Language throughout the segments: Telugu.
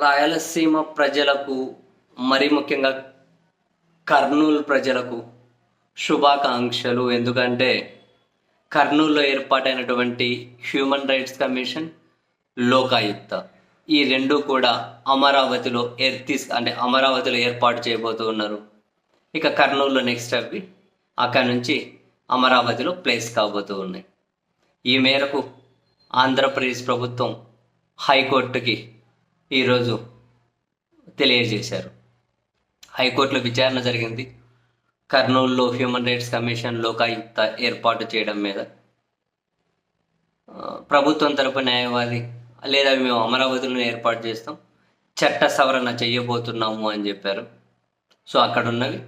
రాయలసీమ ప్రజలకు మరి ముఖ్యంగా కర్నూలు ప్రజలకు శుభాకాంక్షలు. ఎందుకంటే కర్నూలులో ఏర్పాటైనటువంటి హ్యూమన్ రైట్స్ కమిషన్ లోకాయుక్త. ఈ రెండు కూడా అమరావతిలో ఎర్తీస్ అంటే అమరావతిలో ఏర్పాటు చేయబోతూ ఉన్నారు. ఇక కర్నూలులో నెక్స్ట్ అవి అక్కడ నుంచి అమరావతిలో ప్లేస్ కాబోతూ ఉన్నాయి. ఈ మేరకు ఆంధ్రప్రదేశ్ ప్రభుత్వం హైకోర్టుకి ఈరోజు తెలియజేశారు. హైకోర్టులో విచారణ జరిగింది. కర్నూలులో హ్యూమన్ రైట్స్ కమిషన్ లోకాయుక్త ఏర్పాటు చేయడం మీద ప్రభుత్వం తరపు న్యాయవాది లేదా మేము అమరావతిలో ఏర్పాటు చేస్తాం చట్ట సవరణ చేయబోతున్నాము అని చెప్పారు. సో అక్కడ ఉన్నవి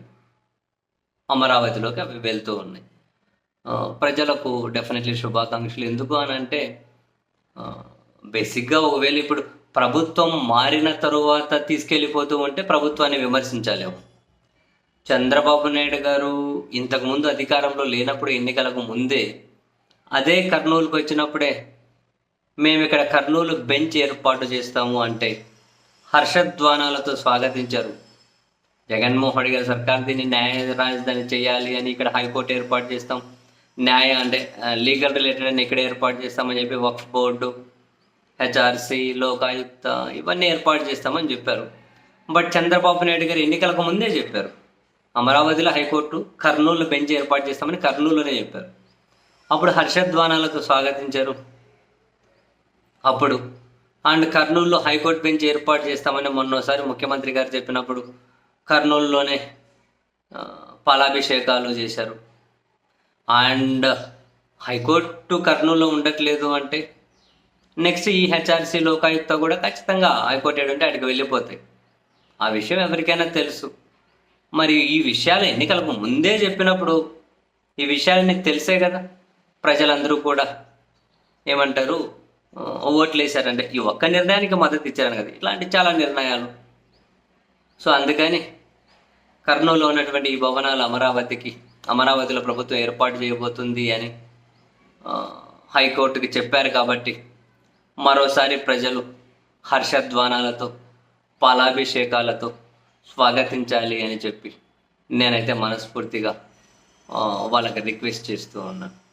అమరావతిలోకి అవి వెళ్తూ ఉన్నాయి. ప్రజలకు డెఫినెట్లీ శుభాకాంక్షలు. ఎందుకు అని అంటే బేసిక్గా ఒకవేళ ఇప్పుడు ప్రభుత్వం మారిన తరువాత తీసుకెళ్ళిపోతూ ఉంటే ప్రభుత్వాన్ని విమర్శించలేము చంద్రబాబు నాయుడు గారు ఇంతకుముందు అధికారంలో లేనప్పుడు ఎన్నికలకు ముందే అదే కర్నూలుకు వచ్చినప్పుడే మేము ఇక్కడ కర్నూలు బెంచ్ ఏర్పాటు చేస్తాము అంటే హర్షధ్వానాలతో స్వాగతించారు. జగన్మోహన్ గారి సర్కార్ దీన్ని న్యాయ రాజధాని చేయాలి అని ఇక్కడ హైకోర్టు ఏర్పాటు చేస్తాం. న్యాయ అంటే లీగల్ రిలేటెడ్ అని ఇక్కడ ఏర్పాటు చేస్తామని చెప్పి వక్ఫ్ బోర్డు హెచ్ఆర్సీ లోకాయుక్త ఇవన్నీ ఏర్పాటు చేస్తామని చెప్పారు. బట్ చంద్రబాబు నాయుడు గారు ఎన్నికలకు ముందే చెప్పారు. అమరావతిలో హైకోర్టు కర్నూలు బెంచ్ ఏర్పాటు చేస్తామని కర్నూలులోనే చెప్పారు. అప్పుడు హర్షధ్వానాలతో స్వాగతించారు. అప్పుడు అండ్ కర్నూలులో హైకోర్టు బెంచ్ ఏర్పాటు చేస్తామని మొన్నోసారి ముఖ్యమంత్రి గారు చెప్పినప్పుడు కర్నూలులోనే పాలాభిషేకాలు చేశారు. అండ్ హైకోర్టు కర్నూలులో ఉండట్లేదు అంటే నెక్స్ట్ ఈ హెచ్ఆర్సీ లోకాయుక్త కూడా ఖచ్చితంగా హైకోర్టు ఏడుంటే అక్కడికి వెళ్ళిపోతాయి. ఆ విషయం ఎవరికైనా తెలుసు. మరి ఈ విషయాలు ఎన్నికలకు ముందే చెప్పినప్పుడు ఈ విషయాలన్నీ తెలిసే కదా? ప్రజలందరూ కూడా ఏమంటారు ఓట్లు వేశారంటే ఈ ఒక్క నిర్ణయానికి మద్దతు ఇచ్చారని కదా? ఇట్లాంటి చాలా నిర్ణయాలు. సో అందుకని కర్నూలులో ఉన్నటువంటి ఈ భవనాలు అమరావతికి అమరావతిలో ప్రభుత్వం ఏర్పాటు చేయబోతుంది అని హైకోర్టుకి చెప్పారు కాబట్టి మరోసారి ప్రజలు హర్షధ్వానాలతో పాలాభిషేకాలతో స్వాగతించాలి అని చెప్పి నేనైతే మనస్ఫూర్తిగా వాళ్ళకి రిక్వెస్ట్ చేస్తూ ఉన్నాను.